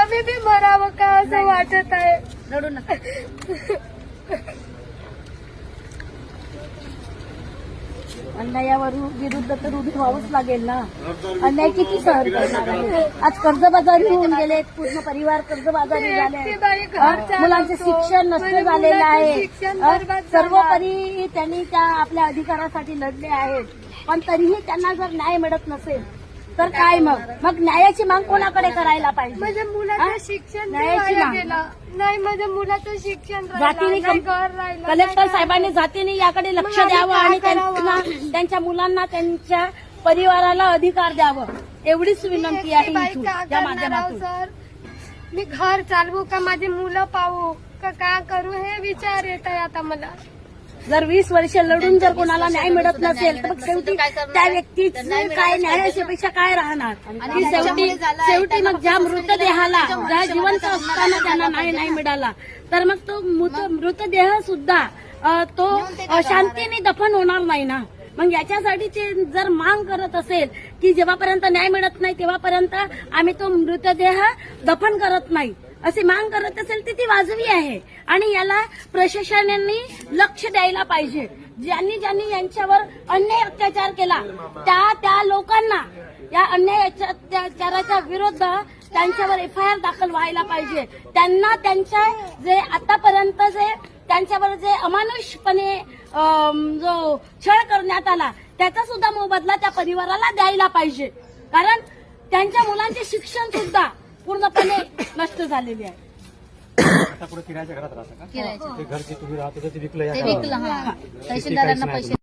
आम्ही बी मरावं का असं वाटत आहे. रडू नका. अन्यायावर विरुद्ध तर उभी व्हावंच लागेल ना. अन्याय किती सहन करणार आहे आज कर्जबाजारी होऊन गेले पूर्ण परिवार कर्जबाजारी झाले. मुलांचे शिक्षण नष्ट झालेलं आहे. सर्वोपरी त्यांनी त्या आपल्या अधिकारासाठी लढले आहेत. पण तरीही त्यांना जर न्याय मिळत नसेल तर काय मग? मग न्यायाची माग कोणाकडे करायला पाहिजे? माझ्या हा? मुलाचं शिक्षण न्यायाची. गेलं. नाही माझ्या मुलाचं शिक्षण राहिलं, जातीने नाही कम- घर राहिलं. कलेक्टर नाही साहेबांनी जातीने याकडे लक्ष मग आम्ही द्यावं काय आणि करावं? त्यांना त्यांच्या मुलांना त्यांच्या परिवाराला अधिकार द्यावं. एवढीच विनंती आहे एकटी बाई इथून का या करणार आहो, माध्यमातून. सर. मी घर चालवू का माझे मुलं पाहू? का का करू? हे विचार येत आहे आता मला. जर वीस वर्ष लढून जर कोणाला न्याय मिळत नसेल तर शेवटी त्या व्यक्तीच काय न्यायापेक्षा काय राहणार? की शेवटी शेवटी मग ज्या मृतदेहाला ज्या जिवंत असताना त्यांना न्याय नाही मिळाला. तर मग तो मृत- मृतदेह सुद्धा तो शांतीने दफन होणार नाही ना? मग याच्यासाठी ते जर मांग करत असेल की जेव्हापर्यंत न्याय मिळत नाही तेव्हापर्यंत आम्ही तो मृतदेह दफन करत नाही. अशी मांग करत असेल ती ती वाजवी आहे. आणि याला प्रशासनाने लक्ष द्यायला पाहिजे. ज्यांनी ज्यांनी यांच्यावर अन्याय अत्याचार केला त्या त्या लोकांना या अन्याय अत्याचाराच्या विरुद्ध त्यांच्यावर एफ आय आर दाखल व्हायला पाहिजे. त्यांना त्यांच्या जे आतापर्यंत जे त्यांच्यावर जे अमानुषपणे जो छळ करण्यात आला त्याचा सुद्धा मोबदला त्या परिवाराला द्यायला पाहिजे. कारण त्यांच्या मुलांचे शिक्षण सुद्धा पूर्णपणे नष्ट झालेले आहे आता पुढे किरायाच्या घरात राहता का. ते घर जे तुम्ही राहत होते ते विकलं या ते घराला. विकलं हा तहसीलदारांना पैसे